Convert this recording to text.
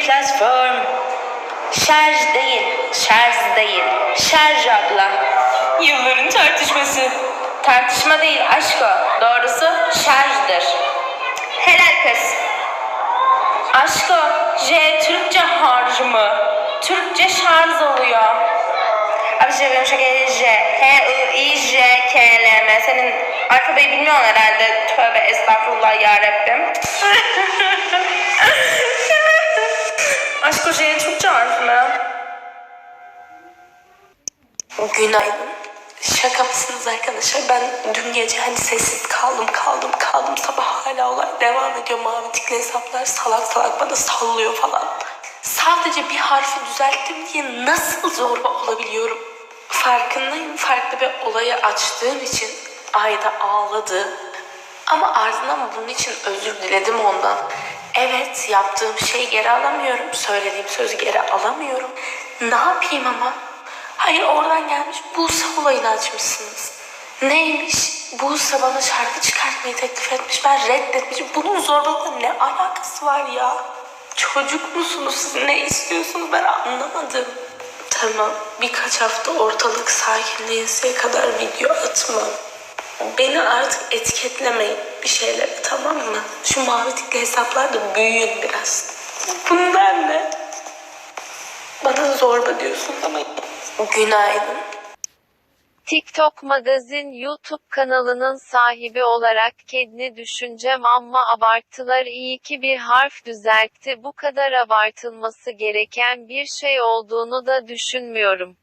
platform. Şarj değil, şarj değil. Şarj abla. Yılların tartışması. Tartışma değil aşk o. Doğrusu şarjdır. Helal kız. Aşko, J Türkçe harcı mı? Türkçe şarj oluyor. Abi şey benim şaka J. H, I, I, J, K, L, M. Senin alfabeyi bilmiyorsun herhalde. Tövbe estağfurullah Aşko J Türkçe harf mı? Günaydın. Şaka mısınız arkadaşlar? Ben dün gece hani sessiz kaldım kaldım kaldım. Sabah hala olay devam ediyor. Mavi tikli hesaplar salak salak bana sallıyor falan. Sadece bir harfi düzelttim diye nasıl zorba olabiliyorum? Farkındayım farklı bir olayı açtığım için Ayda ağladı. Ama ardından bunun için özür diledim ondan. Evet yaptığım şeyi geri alamıyorum. Söylediğim sözü geri alamıyorum. Ne yapayım ama? Hayır oradan gelmiş Buse olayını açmışsınız. Neymiş? Buse bana şarkı çıkartmayı teklif etmiş. Ben reddetmişim. Bunun zorbalıkla ne alakası var ya? Çocuk musunuz siz? Ne istiyorsunuz? Ben anlamadım. Tamam. Birkaç hafta ortalık sakinleyinceye kadar video atmam. Beni artık etiketlemeyin bir şeylere tamam mı? Şu mavi tikli hesaplar da büyüyün biraz. Bunlar ne? Bana zorba diyorsun ama günaydın. TikTok Magazin YouTube kanalının sahibi olarak kendini düşüncem ama abarttılar iyi ki bir harf düzeltti bu kadar abartılması gereken bir şey olduğunu da düşünmüyorum.